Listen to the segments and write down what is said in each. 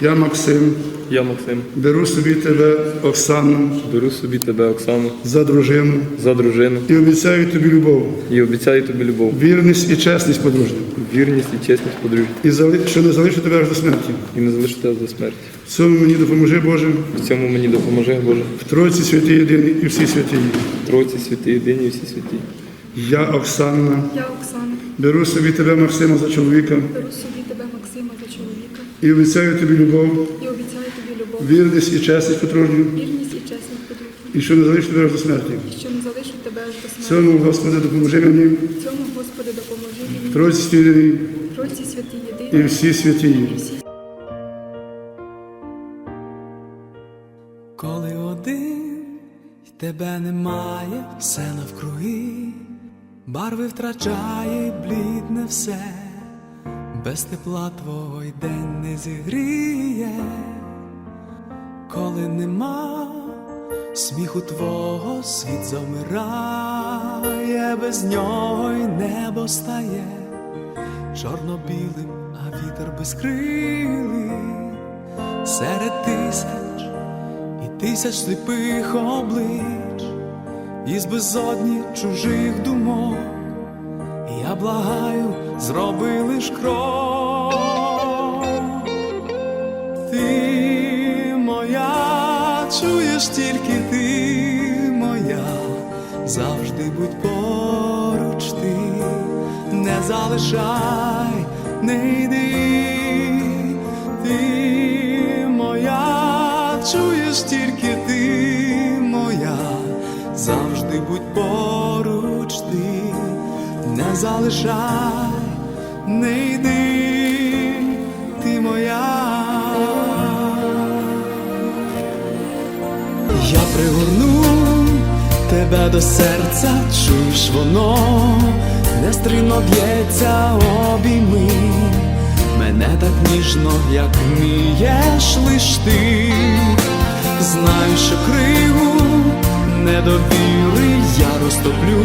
Я, Максим, Я Максим, беру собі тебе, Оксану, беру собі тебе, Оксану, за дружину. За дружину. І обіцяю тобі любов, і обіцяю тобі любов, вірність і чесність подружню, вірність і чесність подружжя, і зали- що не залишу тебе аж до смерті. і не залишу тебе до смерті. В цьому мені допоможи, Боже, В цьому мені допоможи, Боже, в Тройці святій єдиний і всі святі. Тройці святі, єдині і всі святі. Я, Оксана, Я Оксана, беру собі тебе, Максима, за чоловіка. Беру собі тебе, Максима, за чоловіка і обіцяю тобі любов, і обіцяю тобі любов, вірність і чесність подружню, вірність і чесність подружжя, і що не залишу тебе аж до смерті. і що не залишу тебе аж до смерті. цьому, Господи, допоможи мені, В цьому, Господи, допоможи мені, Тройці святій. Єдиний Тройці святі і всі святі. і всі Коли один і тебе немає, все навкруги, барви втрачає, блідне все, без тепла твого день не зігріє, коли нема сміху твого світ замирає, без нього й небо стає чорно-білим, а вітер безкрилий. Серед тисяч і тисяч сліпих облич, із безодні чужих думок, я благаю, зроби лиш крок. Ти моя, чуєш тільки ти моя, завжди будь поруч ти, не залишай, не йди, ти моя, чуєш тільки ти моя, завжди будь поруч ти, не залишай, не йди, ти моя. Я пригорну тебе до серця, чуєш воно, нестримно б'ється обійми, мене так ніжно, як вмієш лиш ти, знаю, що криву недовіри я розтоплю,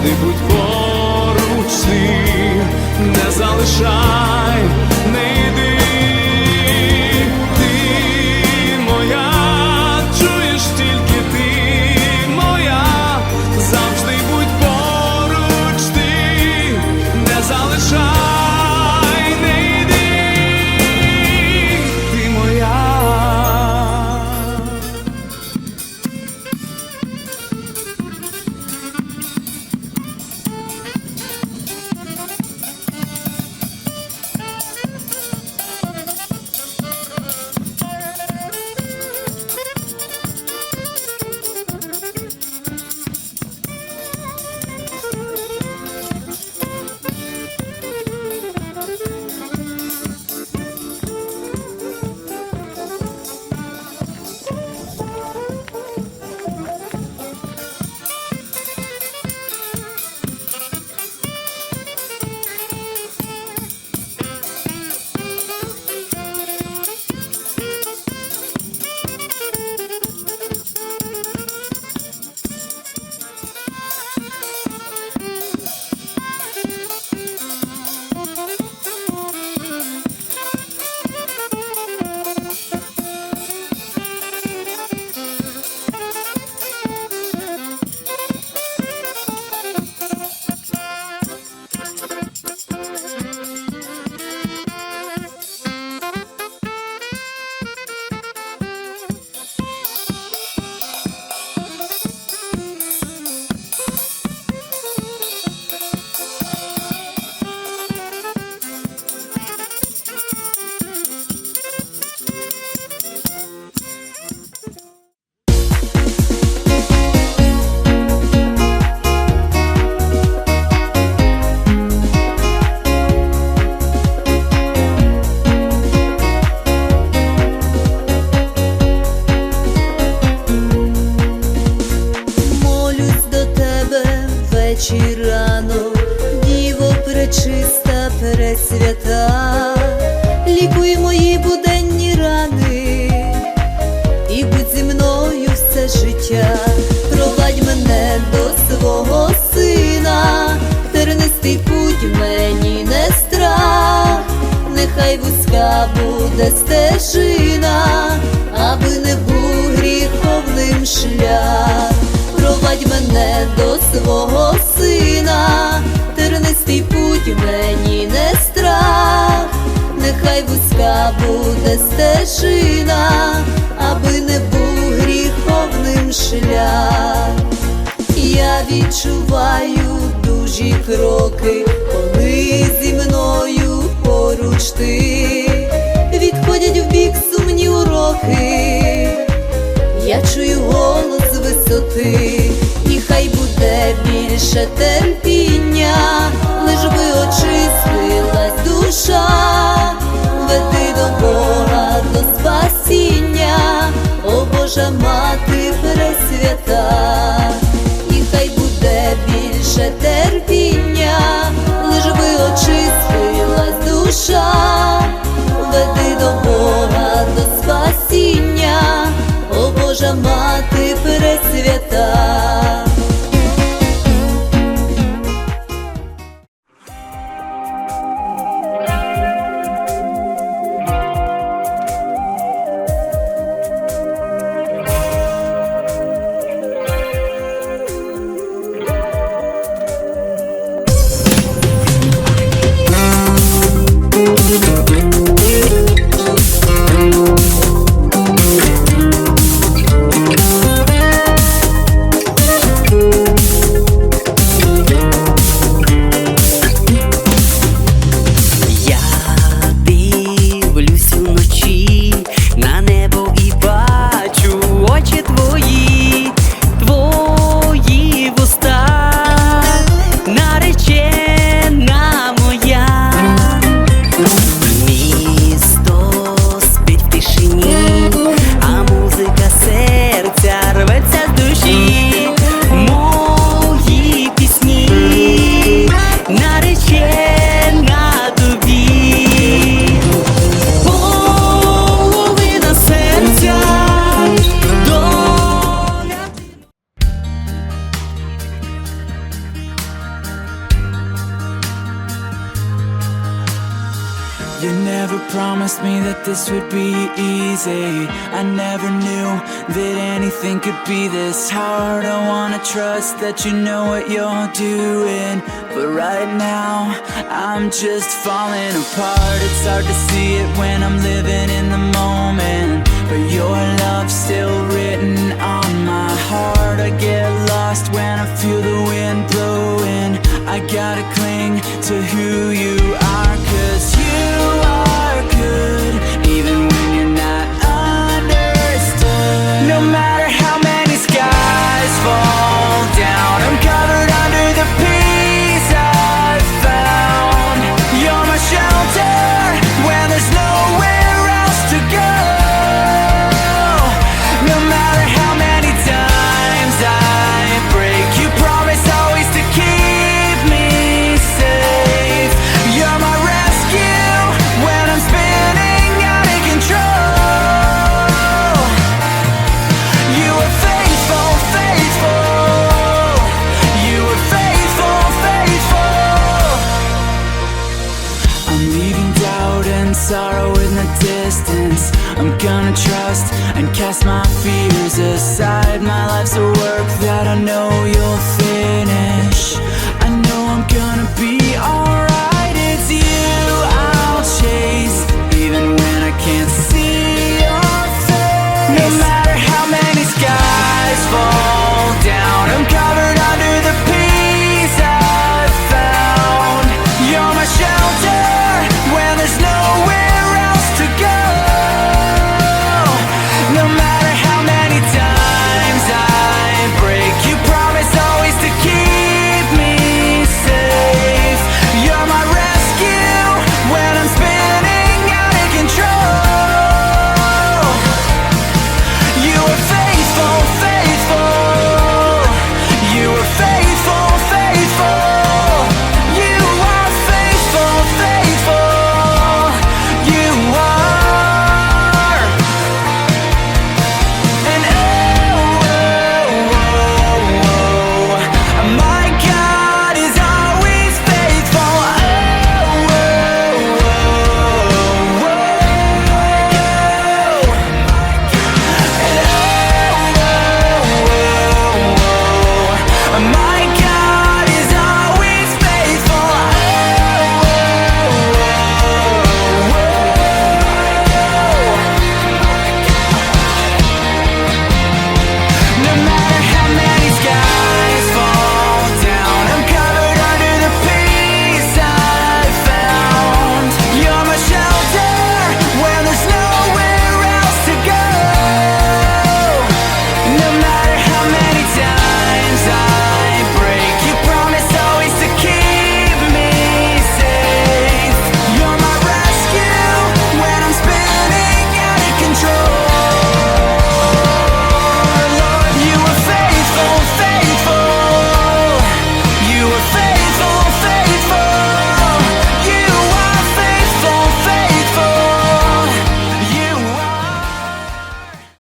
Завжди будь поруч не залишай, свята, лікуй мої буденні рани, і будь зі мною все життя, провадь мене до свого сина, тернистий путь мені не страх, нехай вузька буде стежина, аби не був гріховним шлях, провадь мене до свого сина. Тернистий путь мені не нехай вузька буде стежина, аби не був гріховним шлях. Я відчуваю дужі кроки, коли зі мною поруч ти відходять в бік сумні уроки. Я чую голос висоти, і хай буде більше терпіння, лиш би очистилась душа, Божа мати пресвята, і хай буде більше терпіння, лиш би очистилась душа, веди до Бога, до спасіння, о Божа мати You never promised me that this would be easy. I never knew that anything could be this hard. I wanna trust that you know what you're doing. But right now, I'm just falling apart. It's hard to see it when I'm living in the moment. But your love's still